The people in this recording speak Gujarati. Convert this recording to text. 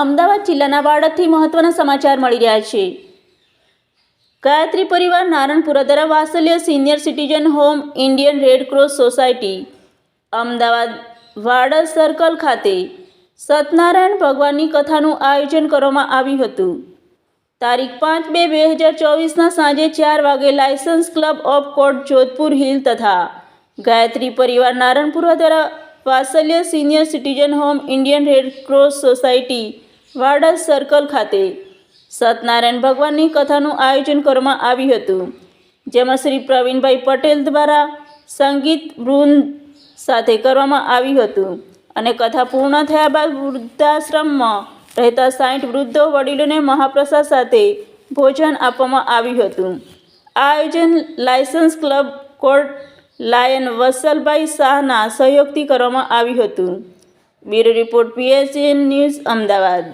અમદાવાદ જિલ્લાના વાડદથી મહત્વના સમાચાર મળી રહ્યા છે. ગાયત્રી પરિવાર નારણપુરા દ્વારા Vatsalya senior citizen home Indian red cross society, Ahmedabad Vadaj circle ખાતે સત્યનારાયણ ભગવાનની કથાનું આયોજન કરવામાં આવ્યું હતું. તારીખ પાંચ બે બે હજાર ચોવીસના સાંજે ચાર વાગે Lions club of court Jodhpur hill તથા ગાયત્રી પરિવાર નારણપુરા દ્વારા Vatsalya senior citizen home Indian red cross society Vadaj circle ખાતે સત્યનારાયણ ભગવાનની કથાનું આયોજન કરવામાં આવ્યું હતું, જેમાં શ્રી પ્રવીણભાઈ પટેલ દ્વારા સંગીત, વૃંદ સાથે કરવામાં આવ્યું હતું અને કથા પૂર્ણ થયા બાદ વૃદ્ધાશ્રમમાં રહેતા સાઠ વૃદ્ધો વડીલોને મહાપ્રસાદ સાથે ભોજન આપવામાં આવ્યું હતું. આ આયોજન Lions club court lion Vasalbhai શાહના સહયોગથી કરવામાં આવ્યું હતું. Bureau report PSN news, Ahmedabad.